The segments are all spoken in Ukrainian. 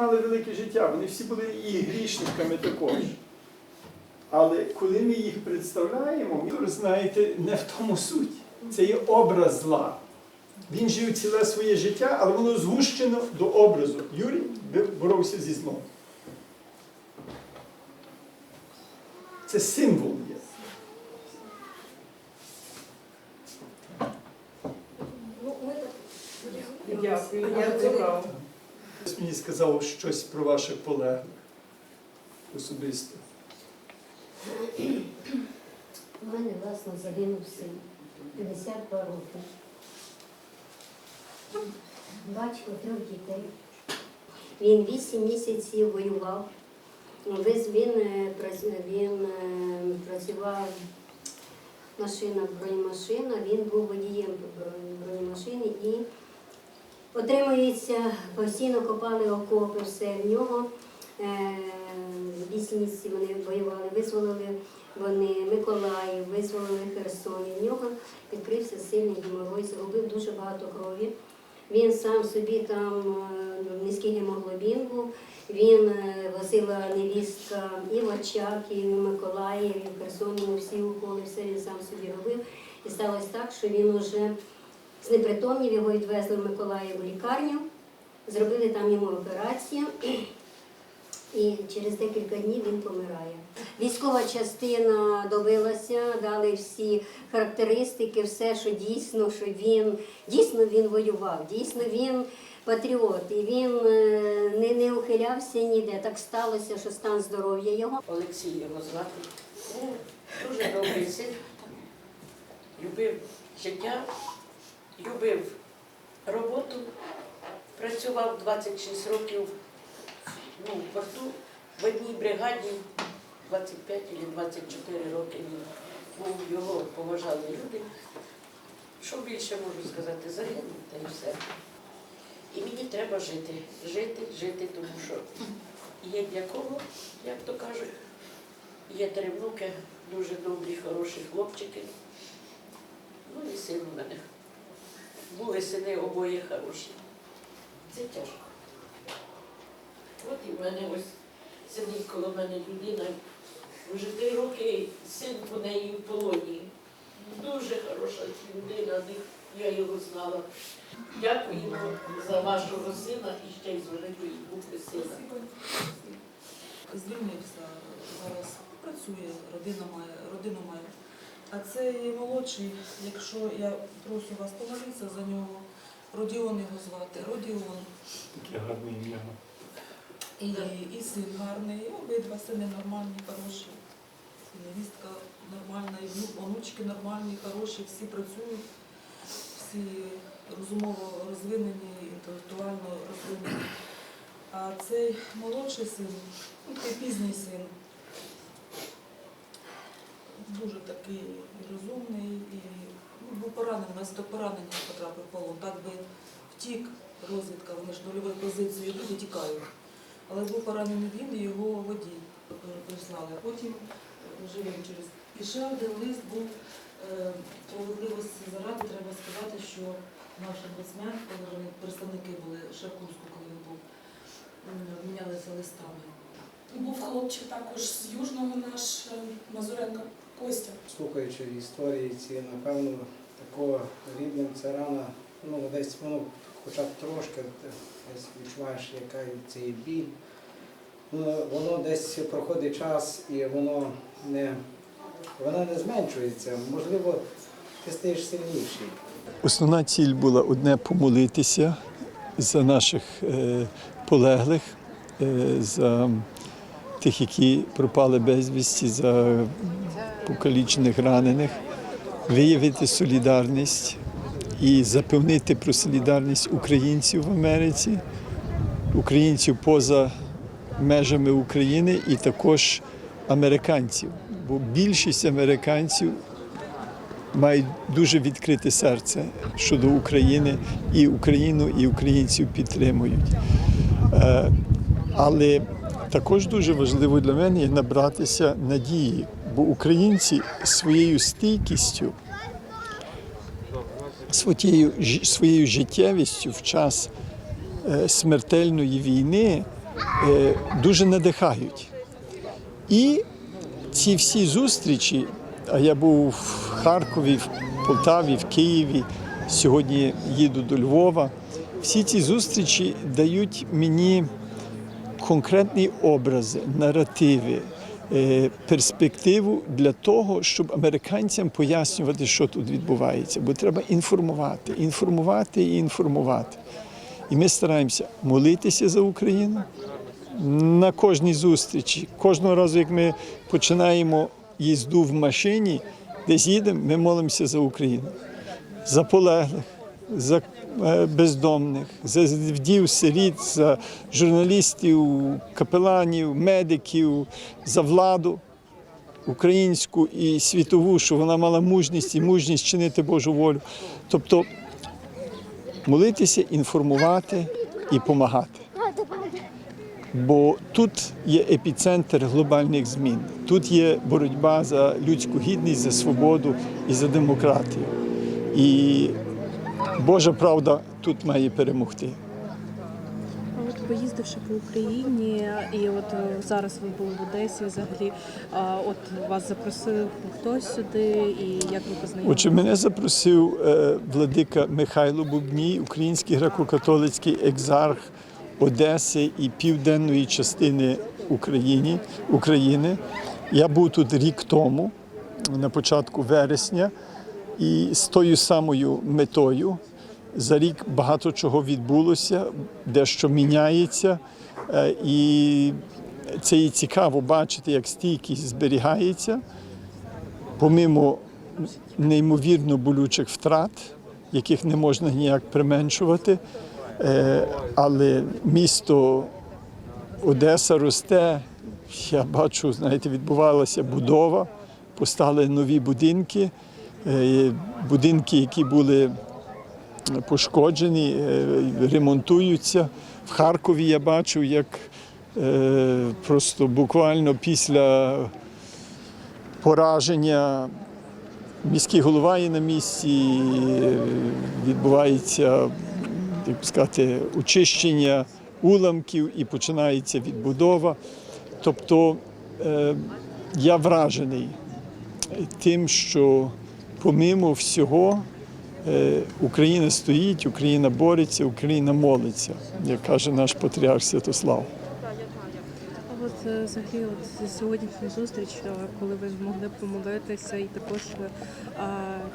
мали велике життя, вони всі були і грішниками також. Але коли ми їх представляємо, ви знаєте, не в тому суть. Це є образ зла. Він жив ціле своє життя, але воно згущено до образу. Юрій боровся зі злом. Це символ є. Ну. Дякую, я. Хтось мені сказав щось про ваших полеглих особисто. У мене, власне, загинув син. 52 роки. Батько трьох дітей. Він 8 місяців воював. Весь він, е, він е, працював машина, бронемашина, він був водієм бро- бронемашини і отримується, постійно копали окопи, все в нього. Е, Вісім вони воювали, визволили вони Миколаїв, визволили Херсон. І в нього відкрився сильний геморой, загубив дуже багато крові. Він сам собі там е, низький гемоглобін був. Він е, возила невістка і в Очак, і в Миколаїв, і в Херсон, йому всі уколи, все він сам собі робив. І сталося так, що він уже знепритомнів, його відвезли в Миколаїв в лікарню, зробили там йому операцію. І через декілька днів він помирає. Військова частина добилася, дали всі характеристики, все, що дійсно, що він дійсно він воював, дійсно він патріот, і він е, не, не ухилявся ніде. Так сталося, що стан здоров'я його. Олексій його звати. Дуже добрий син. Любив життя, любив роботу, працював 26 років ну, в порту в одній бригаді 25 чи 24 роки був, його поважали люди. Що більше можу сказати, загинув та й все. І мені треба жити, жити, жити, тому що є для кого, як то кажуть. Є три внуки, дуже добрі, хороші хлопчики. Ну і син у мене. Були сини обоє хороші. Це тяжко. От і в мене ось сидить коло мене людина. Вже три роки син по неї в полоні. Дуже хороша людина, я його знала. Дякуємо за вашого сина і ще й з великої букви сина. звільнився зараз, працює, родина має, родину має. А цей молодший, якщо я прошу вас помолитися за нього, Родіон його звати, Родіон. Таке гарне ім'я. І, і син гарний, і обидва сини нормальні, хороші. І невістка нормальна, і онучки нормальні, хороші, всі працюють, всі розумово розвинені, інтелектуально розвинені. А цей молодший син, ну, такий пізній син, дуже такий розумний, і ну, був поранений, наслідок поранення потрапив полон. Так би втік, розвідка, вони ж нульової позиції, люди тікають. Але був поранений він і його водій прислали. Потім е, живим через. І ще один лист був е, справедливості заради, треба сказати, що наш омбудсмен, коли представники були Курську, коли він був, обмінялися листами. Був хлопчик також з Южного наш е, Мазуренко Костя. слухаючи історії ці, напевно, такого рівнем це рана, ну десь воно хоча б трошки десь відчуваєш, яка це є біль. Ну, воно десь проходить час і воно не, воно не зменшується. Можливо, ти стаєш сильніший. Основна ціль була одне помолитися за наших е, полеглих, е, за тих, які пропали безвісті, за покалічених ранених, виявити солідарність і запевнити про солідарність українців в Америці, українців поза межами України і також американців. Бо більшість американців мають дуже відкрите серце щодо України, і Україну, і українців підтримують. Е, Але також дуже важливо для мене набратися надії, бо українці своєю стійкістю, своєю, своєю життєвістю в час е, смертельної війни е, дуже надихають. І ці всі зустрічі, а я був в Харкові, в Полтаві, в Києві, сьогодні їду до Львова. Всі ці зустрічі дають мені конкретні образи, наративи, перспективу для того, щоб американцям пояснювати, що тут відбувається. Бо треба інформувати, інформувати і інформувати. І ми стараємося молитися за Україну на кожній зустрічі. Кожного разу, як ми починаємо їзду в машині, десь їдемо, ми молимося за Україну, за полеглих, за е, бездомних, за вдів, сиріт, за журналістів, капеланів, медиків, за владу українську і світову, що вона мала мужність і мужність чинити Божу волю. Тобто молитися, інформувати і допомагати. Бо тут є епіцентр глобальних змін. Тут є боротьба за людську гідність, за свободу і за демократію. І Божа правда тут має перемогти. От поїздивши по Україні, і от е, зараз ви були в Одесі взагалі. От вас запросив хтось сюди, і як ви познайомилися? Отже, мене запросив е, владика Михайло Бубній, український греко-католицький екзарх Одеси і південної частини України. України. Я був тут рік тому, на початку вересня, і з тою самою метою. За рік багато чого відбулося, дещо міняється. Е, І це і цікаво бачити, як стійкість зберігається помимо неймовірно болючих втрат, яких не можна ніяк применшувати, е, але місто Одеса росте. Я бачу, знаєте, відбувалася будова, постали нові будинки, будинки, які були пошкоджені, е, ремонтуються. В Харкові я бачу, як е, просто буквально після пораження. Міський голова є на місці, е, відбувається як сказати, очищення уламків і починається відбудова. Тобто е, я вражений тим, що помимо всього е, Україна стоїть, Україна бореться, Україна молиться, як каже наш патріарх Святослав. От е, взагалі, от сьогоднішня зустріч, е, коли ви змогли помолитися, і також е,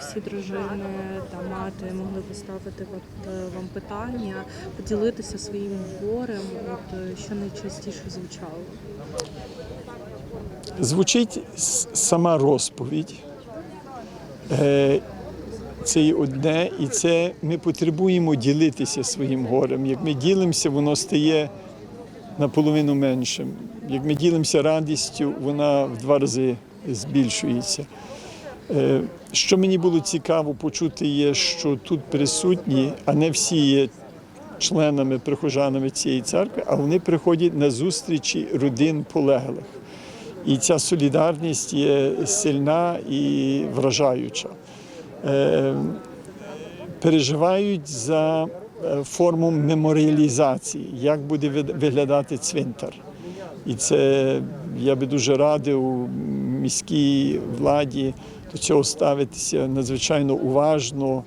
всі дружини та мати могли поставити от, вам питання, поділитися своїм горем, от що найчастіше звучало. Звучить сама розповідь. Е, Це є одне, і це ми потребуємо ділитися своїм горем. Як ми ділимося, воно стає наполовину меншим. Як ми ділимося радістю, вона в два рази збільшується. Е, Що мені було цікаво почути, є, що тут присутні, а не всі є членами, прихожанами цієї церкви, а вони приходять на зустрічі родин полеглих. І ця солідарність є сильна і вражаюча. Е, Переживають за е, форму меморіалізації, як буде виглядати цвинтар. І це я би дуже радив міській владі до цього ставитися надзвичайно уважно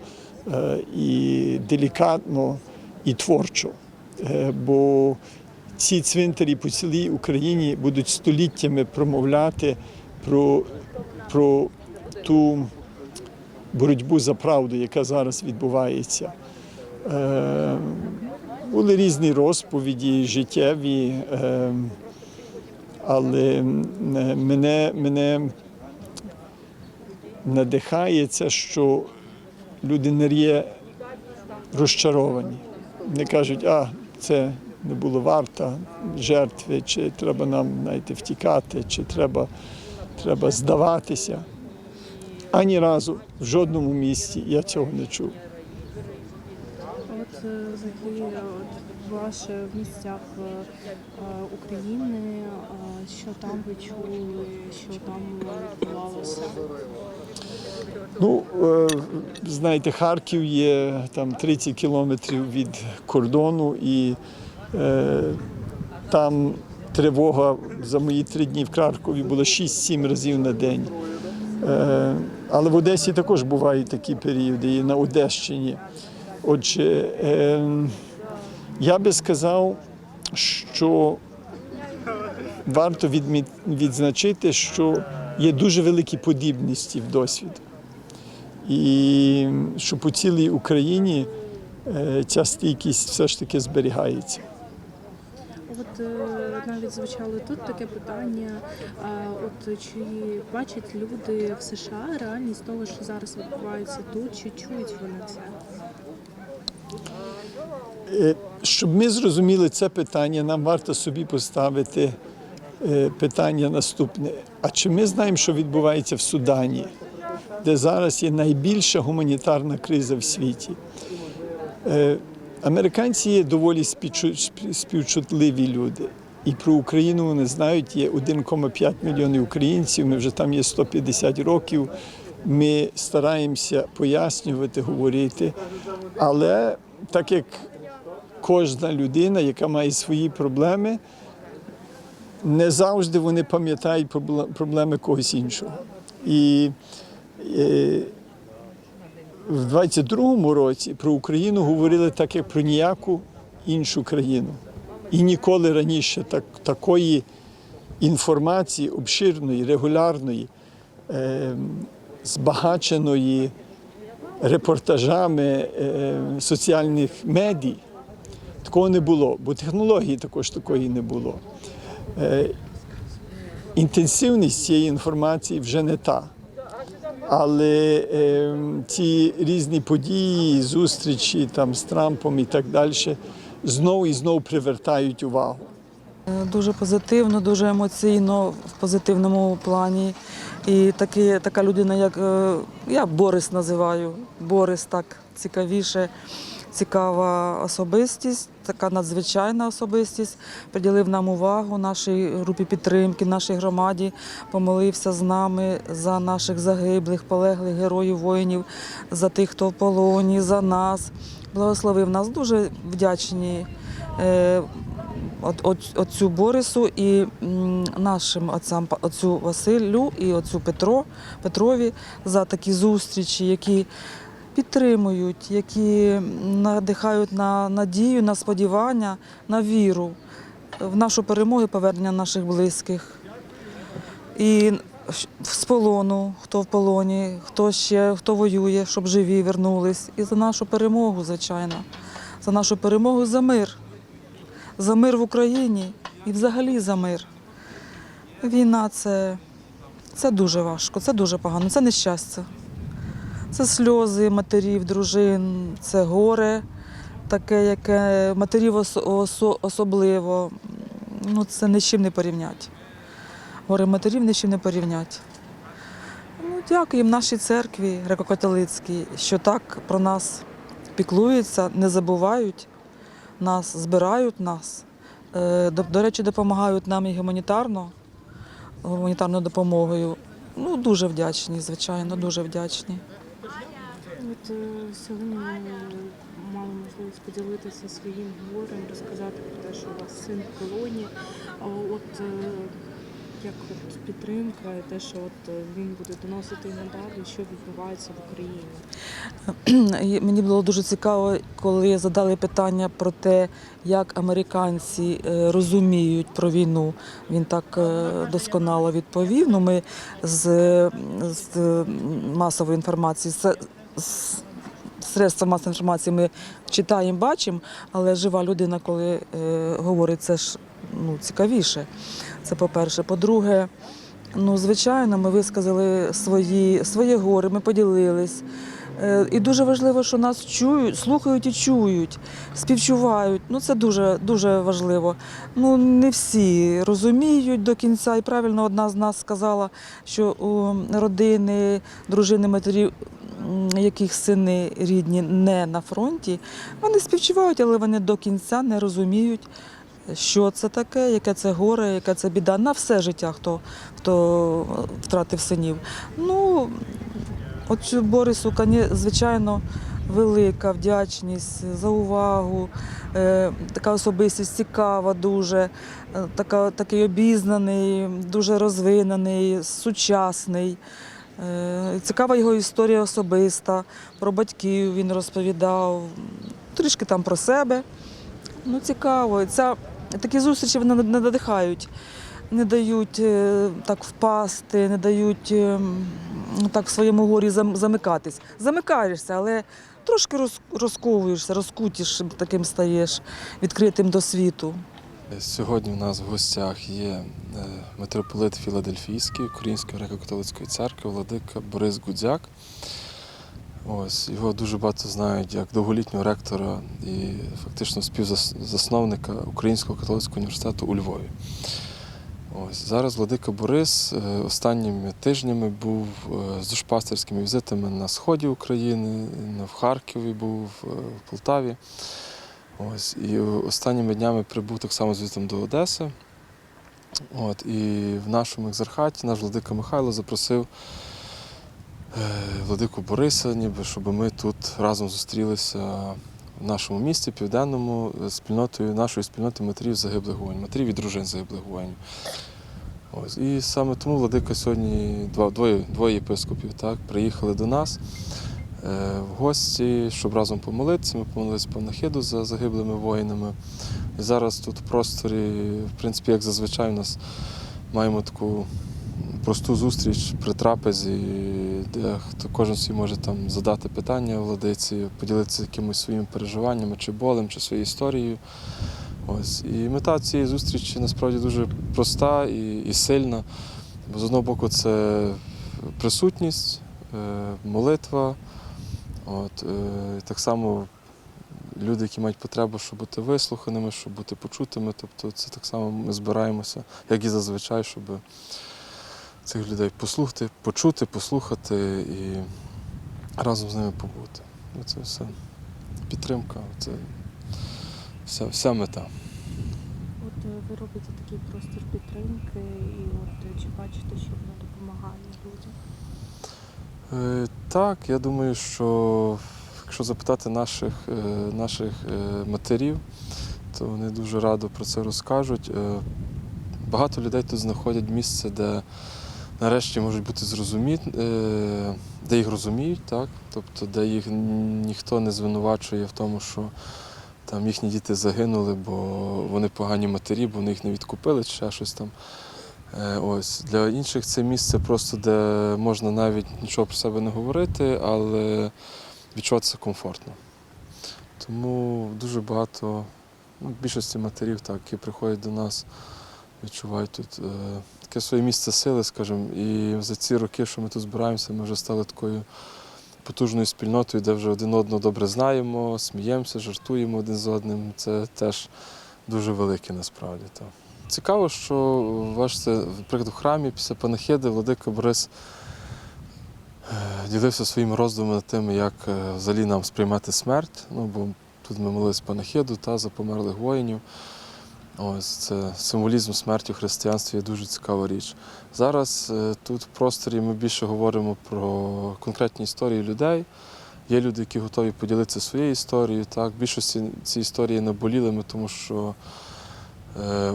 е, і делікатно і творчо. Бо ці цвинтарі по цілій Україні будуть століттями промовляти про, про ту боротьбу за правду, яка зараз відбувається. Е, були різні розповіді, життєві, е, але е, мене, мене надихає це, що люди не є розчаровані. Не кажуть, а це не було варто жертви, чи треба нам знаєте, втікати, чи треба, треба здаватися. Ані разу в жодному місці я цього не чув. От е, взагалі, от ваше в місцях е, е, України, що там ви чули, що там відбувалося? Ну, знаєте, Харків є там 30 кілометрів від кордону, і там тривога за мої три дні в Харкові була 6-7 разів на день. Е, Але в Одесі також бувають такі періоди, і на Одещині. Отже, е, я би сказав, що варто відзначити, що є дуже великі подібності в досвіду. І що по цілій Україні е, ця стійкість все ж таки зберігається. От е, навіть звучало тут таке питання: от чи бачать люди в США реальність того, що зараз відбувається тут, чи чують вони це? Е, Щоб ми зрозуміли це питання, нам варто собі поставити е, питання наступне. А чи ми знаємо, що відбувається в Судані, де зараз є найбільша гуманітарна криза в світі? Американці є доволі співчутливі люди. І про Україну вони знають, є 1,5 мільйони українців, ми вже там є 150 років. Ми стараємося пояснювати, говорити. Але так як кожна людина, яка має свої проблеми, не завжди вони пам'ятають проблеми когось іншого. І е, в 22-му році про Україну говорили так, як про ніяку іншу країну. І ніколи раніше так, такої інформації обширної, регулярної, е, збагаченої репортажами е, соціальних медій, такого не було, бо технології також такої не було. Е, інтенсивність цієї інформації вже не та. Але е, ці різні події, зустрічі там, з Трампом і так далі знову і знову привертають увагу. Е, Дуже позитивно, дуже емоційно в позитивному плані. І такі, така людина, як е, я Борис називаю. Борис так цікавіше, цікава особистість, така надзвичайна особистість. Приділив нам увагу нашій групі підтримки, нашій громаді, помолився з нами за наших загиблих, полеглих героїв, воїнів, за тих, хто в полоні, за нас. Благословив нас. Дуже вдячні. е, от, от, отцю Борису і нашим отцям, отцю Василю і отцю Петро, Петрові за такі зустрічі, які підтримують, які надихають на надію, на сподівання, на віру в нашу перемогу і повернення наших близьких. І з полону, хто в полоні, хто ще, хто воює, щоб живі вернулись. І за нашу перемогу, звичайно, за нашу перемогу, за мир за мир в Україні і взагалі за мир. Війна це, це дуже важко, це дуже погано, це нещастя. Це сльози матерів, дружин, це горе, таке, яке матерів ос- осо- особливо. Ну, це ні з чим не порівнять. Горе матерів ні з чим не порівнять. Ну, дякуємо нашій церкві греко-католицькій, що так про нас піклуються, не забувають нас, збирають нас. Е, До, до речі, допомагають нам і гуманітарно, гуманітарною допомогою. Ну, дуже вдячні, звичайно, дуже вдячні. От е, сьогодні мали можливість поділитися своїм горем, розказати про те, що у вас син в полоні. А от е, як от підтримка, і те, що от е, він буде доносити надалі, що відбувається в Україні. Мені було дуже цікаво, коли задали питання про те, як американці розуміють про війну. Він так досконало відповів. Ну, ми з, з масової інформації, средства масової інформації ми читаємо, бачимо, але жива людина, коли е, говорить, це ж ну, цікавіше. Це по-перше. По-друге, ну, звичайно, ми висказали свої, своє горе, ми поділились. Е, І дуже важливо, що нас чують, слухають і чують, співчувають. Ну це дуже дуже важливо. Ну не всі розуміють до кінця. І правильно одна з нас сказала, що у родини, дружини, матерів, яких сини рідні не на фронті, вони співчувають, але вони до кінця не розуміють. Що це таке, яке це горе, яка це біда на все життя, хто, хто втратив синів. Ну, От Борису, звичайно, велика вдячність за увагу, е, така особистість цікава дуже, е, така, такий обізнаний, дуже розвинений, сучасний. Е, Цікава його історія особиста, про батьків він розповідав, трішки там про себе. Ну, цікаво. Ця, такі зустрічі вони не надихають, не дають е, так впасти, не дають е, так в своєму горі замикатись. Замикаєшся, але трошки розковуєшся, розкутішим таким стаєш, відкритим до світу. Сьогодні в нас в гостях є е, митрополит Філадельфійський Української греко-католицької церкви Владика Борис Гудзяк. Ось його дуже багато знають як довголітнього ректора і фактично співзасновника Українського католицького університету у Львові. Ось зараз Владика Борис е, останніми тижнями був е, з душпастерськими візитами на сході України, в Харкові був, в Полтаві. Ось, і останніми днями прибув так само з візитом до Одеси. От, і в нашому екзархаті наш владика Михайло запросив е, владику Бориса, ніби, щоб ми тут разом зустрілися в нашому місті, південному, спільнотою нашої спільноти матерів загиблих воїнів, матерів і дружин загиблих воїнів. Ось. І саме тому владика сьогодні два, двоє, двоє єпископів так, приїхали до нас в гості, щоб разом помолитися. Ми помолилися панахиду за загиблими воїнами. І зараз тут в просторі, в принципі, як зазвичай, у нас маємо таку просту зустріч при трапезі, де хто кожен собі може там задати питання владиці, поділитися якимось своїми переживаннями, чи болем, чи своєю історією. Ось. І мета цієї зустрічі насправді дуже проста і, і сильна. Бо з одного боку, це присутність, е, молитва. От, е, так само люди, які мають потребу, щоб бути вислуханими, щоб бути почутими. Тобто це так само ми збираємося, як і зазвичай, щоб цих людей послухати, почути, послухати і разом з ними побути. Це все підтримка, це вся, вся мета. От е, ви робите такий простір підтримки, і от е, чи бачите, що воно допомагає людям? Е, Так, я думаю, що якщо запитати наших, е, наших е, матерів, то вони дуже радо про це розкажуть. Е, Багато людей тут знаходять місце, де нарешті можуть бути зрозуміті, е, де їх розуміють, так? тобто де їх ніхто не звинувачує в тому, що там їхні діти загинули, бо вони погані матері, бо вони їх не відкупили чи ще щось там. Е, Ось для інших це місце просто, де можна навіть нічого про себе не говорити, але відчуватися комфортно. Тому дуже багато, ну, більшості матерів, так, які приходять до нас, відчувають тут е, таке своє місце сили, скажімо. І за ці роки, що ми тут збираємося, ми вже стали такою потужною спільнотою, де вже один одного добре знаємо, сміємося, жартуємо один з одним. Це теж дуже велике насправді. Так. Цікаво, що бачите, наприклад, в храмі після панахиди Владика Борис е, ділився своїми роздумами над тим, як е, взагалі нам сприймати смерть. Ну, бо тут ми молились панахиду та за померлих воїнів. Ось це символізм смерті в християнстві є дуже цікава річ. Зараз е, тут в просторі ми більше говоримо про конкретні історії людей. Є люди, які готові поділитися своєю історією. Так, більшості ці історії наболілими, тому що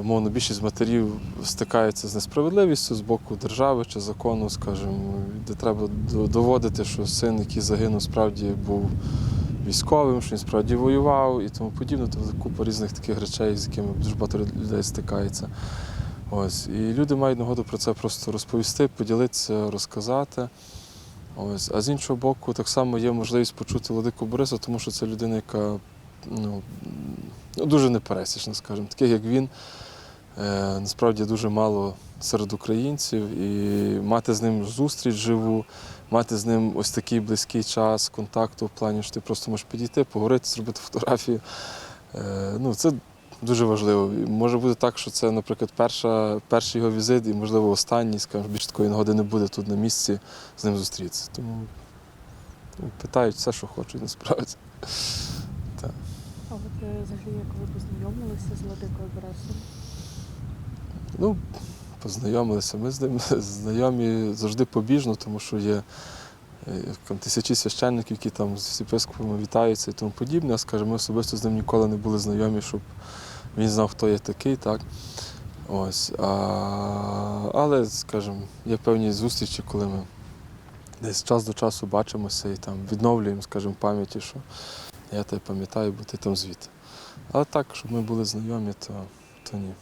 Умовно, більшість матерів стикається з несправедливістю з боку держави чи закону, скажімо, де треба доводити, що син, який загинув, справді був військовим, що він справді воював і тому подібне. Тобто купа різних таких речей, з якими дуже багато людей стикається. Ось. І люди мають нагоду про це просто розповісти, поділитися, розказати. Ось. А з іншого боку, так само є можливість почути Владику Бориса, тому що це людина, яка ну, ну, дуже непересічна, скажімо. Таких як він, е, насправді дуже мало серед українців. І мати з ним зустріч живу, мати з ним ось такий близький час контакту в плані, що ти просто можеш підійти, поговорити, зробити фотографію. Е, ну, це дуже важливо. Може бути так, що це, наприклад, перша, перший його візит і, можливо, останній, скажімо, більше такої нагоди не буде тут на місці з ним зустрітися. Тому ну, питають все, що хочуть, насправді. А от е, взагалі, як ви познайомилися з Владикою Борисом? Ну, познайомилися. Ми з ним знайомі завжди побіжно, тому що є е, там, тисячі священників, які там з єпископами вітаються і тому подібне. Скажімо, ми особисто з ним ніколи не були знайомі, щоб він знав, хто я такий. Так? Ось. А, але, скажімо, є певні зустрічі, коли ми десь час до часу бачимося і там відновлюємо, скажімо, пам'яті, що я тебе пам'ятаю, бо ти там звідти. Але так, щоб ми були знайомі, то, то ні.